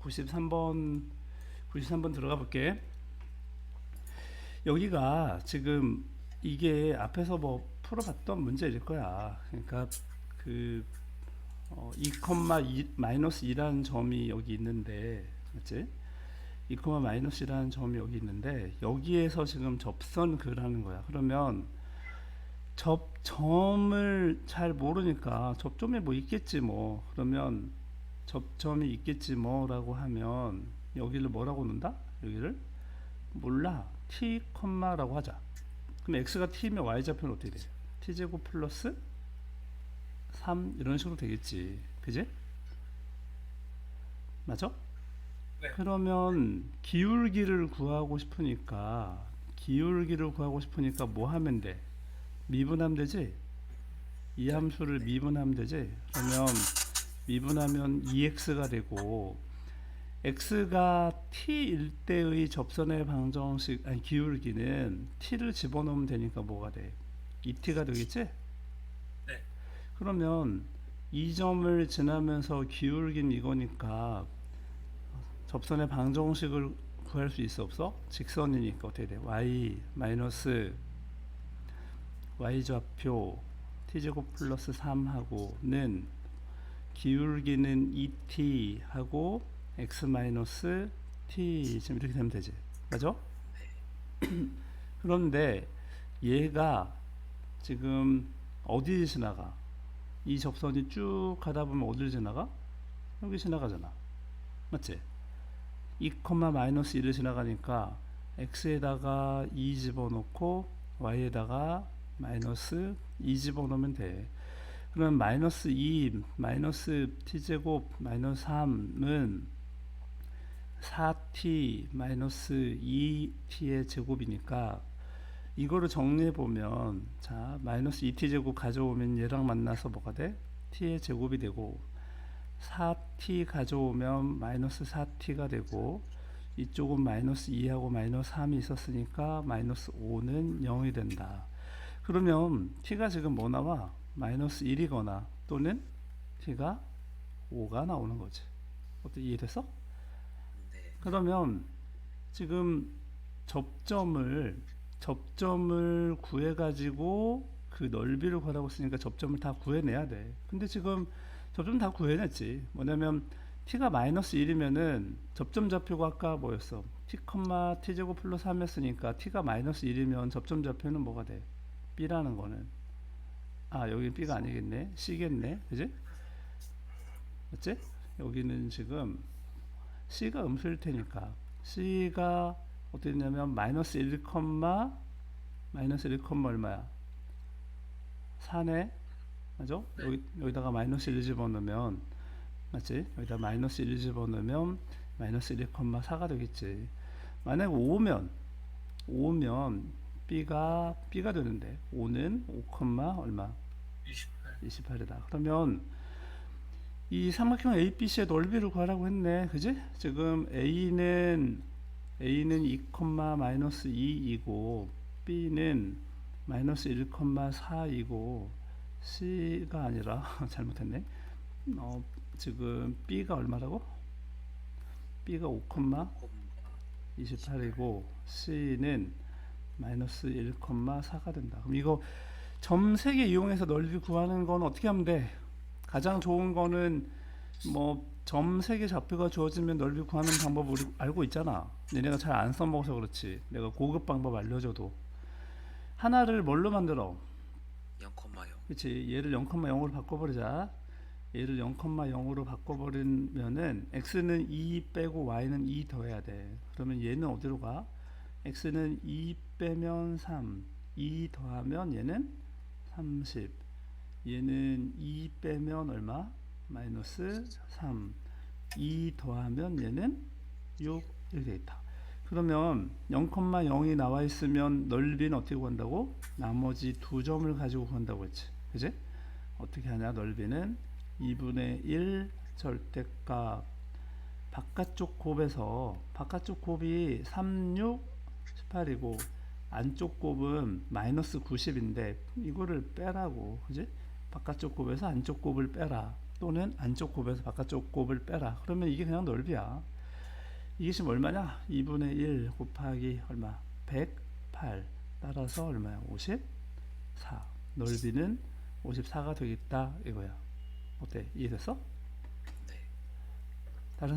93번 93번 들어가 볼게. 여기가 지금 이게 앞에서 뭐 풀어봤던 문제일 거야. 그러니까 그 어, 2, 마이너스 2라는 점이 여기 있는데, 맞지? 2, 마이너스 2라는 점이 여기 있는데 여기에서 지금 접선 그라는 거야. 그러면 접 점을 잘 모르니까 접점이 뭐 있겠지 뭐. 그러면 접점이 있겠지 뭐라고 하면 여기를 뭐라고 놓는다? 여기를 몰라. t, 라고 하자. 그럼 x가 t면 y 좌표는 어떻게 돼? t 제곱 플러스 3 이런 식으로 되겠지. 그지? 맞아? 네. 그러면 기울기를 구하고 싶으니까 기울기를 구하고 싶으니까 뭐 하면 돼? 미분하면 되지? 이 함수를 미분하면 되지? 그러면 미분하면 2x가 되고 x가 t일 때의 접선의 방정식 아니 기울기는 t를 집어넣으면 되니까 뭐가 돼? 2t가 되겠지? 네. 그러면 이 점을 지나면서 기울기는 이거니까 접선의 방정식을 구할 수 있어 없어? 직선이니까 어떻게 돼? y 마이너스 y 좌표 t 제곱 플러스 3하고는 기울기는 2t 하고 x 마이너스 t 지금 이렇게 되면 되지. 맞아? 그런데 얘가 지금 어디 지나가? 이 접선이 쭉 가다 보면 어디를 지나가? 여기 지나가잖아. 맞지? 2, 마이너스 1을 지나가니까 x에다가 2 집어넣고 y에다가 마이너스 2 집어넣으면 돼. 그러면 마이너스 2 마이너스 t제곱 마이너스 3은 4t 마이너스 2t의 제곱이니까 이거를 정리해 보면 자 마이너스 2t 제곱 가져오면 얘랑 만나서 뭐가 돼? t의 제곱이 되고 4t 가져오면 마이너스 4t가 되고 이쪽은 마이너스 2하고 마이너스 3이 있었으니까 마이너스 5는 0이 된다. 그러면 t가 지금 뭐 나와? 마이너스 1이거나 또는 t가 5가 나오는 거지. 어때 이해됐어? 네. 그러면 지금 접점을 접점을 구해 가지고 그 넓이를 구하라고 쓰니까 접점을 다 구해내야 돼. 근데 지금 접점 다 구해냈지. 뭐냐면 t가 마이너스 1이면은 접점 좌표가 아까 뭐였어? t, t 제곱 플러스 3이었으니까 t가 마이너스 1이면 접점 좌표는 뭐가 돼? b라는 거는 아 여기 b가 아니겠네 c겠네 그지? 맞지? 여기는 지금 c가 음수일 테니까 c가 어떻게 되냐면 마이너스 1, 마이너스 1, 얼마야? 4네 맞죠? 네. 여기, 여기다가 마이너스 1 집어넣으면 맞지? 여기다 마이너스 1 집어넣으면 마이너스 1, 4가 되겠지 만약 5면 5면 b가 b가 되는데 5는 5, 얼마? 28. 28 이다. 그러면 이 삼각형 ABC의 넓이를 구하라고 했네. 그지? 지금 A는 A는 2, 마이너스 2이고 B는 마이너스 1, 4이고 C가 아니라 잘못했네. 어, 지금 B가 얼마라고? B가 5, 28이고 C는 마이너스 1, 4가 된다. 그럼 이거 점 3개 이용해서 넓이 구하는 건 어떻게 하면 돼? 가장 좋은 거는 뭐 점 3개 좌표가 주어지면 넓이 구하는 방법 우리 알고 있잖아. 얘네가 잘 안 써먹어서 그렇지. 내가 고급 방법 알려줘도 하나를 뭘로 만들어? 0,0. 그렇지. 얘를 0,0으로 바꿔버리자. 얘를 0,0으로 바꿔버리면은 x는 2 빼고 y는 2 더해야 돼. 그러면 얘는 어디로 가? x는 2 빼면 3, 2 더하면 얘는 30. 얘는 2 빼면 얼마? 마이너스 3. 2 더하면 얘는 6 이렇게 돼 있다. 그러면 0,0이 나와 있으면 넓이는 어떻게 구한다고? 나머지 두 점을 가지고 구한다고 했지. 그지? 어떻게 하냐? 넓이는 2분의 1 절대값 바깥쪽 곱에서 바깥쪽 곱이 3, 6, 18이고 안쪽 곱은 마이너스 90인데 이거를 빼라고 그지? 바깥쪽 곱에서 안쪽 곱을 빼라 또는 안쪽 곱에서 바깥쪽 곱을 빼라. 그러면 이게 그냥 넓이야. 이게 지금 얼마냐? 2분의 1 곱하기 얼마? 108 따라서 얼마야? 54 넓이는 54가 되겠다 이거야. 어때? 이해됐어? 네. 다른